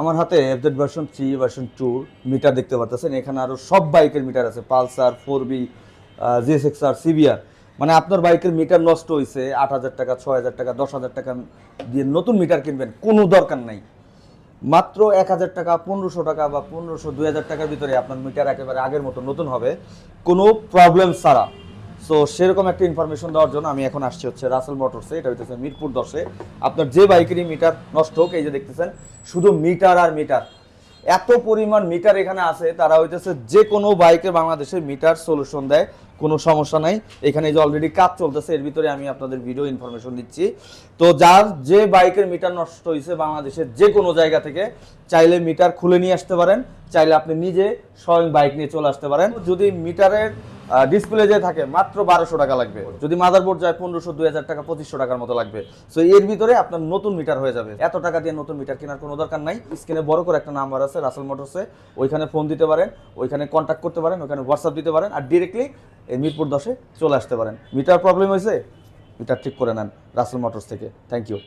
আমার হাতে FZ version three version two meter দেখতে পাচ্ছেন এখানে আরও সব বাইকের মিটার আছে। Pulsar four V GSX R CBR মানে আপনার বাইকের মিটার নষ্ট হয়েছে আট হাজার টাকা, ছয় হাজার টাকা, দশ হাজার টাকা দিয়ে নতুন মিটার কিনবেন, কোনো দরকার নাই। মাত্র এক হাজার টাকা, পনেরোশো টাকা বা পনেরোশো, দুই হাজার টাকার ভিতরে আপনার মিটার একেবারে আগের মতো নতুন হবে। কোনো প্রবলেম ছাড়া। সো সেরকম একটা ইনফরমেশন দেওয়ার জন্য আমি এখন আসছি হচ্ছে রাসেল মোটরসে এটা হইতেছে মিরপুর দশে। আপনার যে বাইকেরই মিটার নষ্ট হোক, এই যে দেখতেছেন, শুধু মিটার আর মিটার এত পরিমাণ মিটার এখানে আছে, তারা হইতেছে যে কোনো বাইকে বাংলাদেশের মিটার সলিউশন দেয়। কোনো সমস্যা নাই। এখানে যে অলরেডি কাজ চলতেছে, এর ভিতরে আমি আপনাদের ভিডিও ইনফরমেশন দিচ্ছি। তো যার যে বাইকের মিটার নষ্ট হয়েছে বাংলাদেশের যে কোনো জায়গা থেকে, চাইলে মিটার খুলে নিয়ে আসতে পারেন, চাইলে আপনি নিজে স্বয়ং বাইক নিয়ে চলে আসতে পারেন। যদি মিটারের ডিসপ্লে যে থাকে, মাত্র বারোশো টাকা লাগবে। যদি মাদারবোর্ড যায়, পনেরোশো দুই হাজার টাকা, পঁচিশশো টাকার মতো লাগবে। সো এর ভিতরে আপনার নতুন মিটার হয়ে যাবে। এত টাকা দিয়ে নতুন মিটার কেনার কোনো দরকার নাই। স্ক্রিনে বড় করে একটা নাম্বার আছে রাসেল মোটরসে ওইখানে ফোন দিতে পারেন, ওইখানে কন্ট্যাক্ট করতে পারেন, ওইখানে হোয়াটসঅ্যাপ দিতে পারেন, আর ডিরেক্টলি এই মিরপুর দশে চলে আসতে পারেন। মিটার প্রবলেম হয়েছে, মিটার ঠিক করে নেন রাসেল মোটরস থেকে। Thank you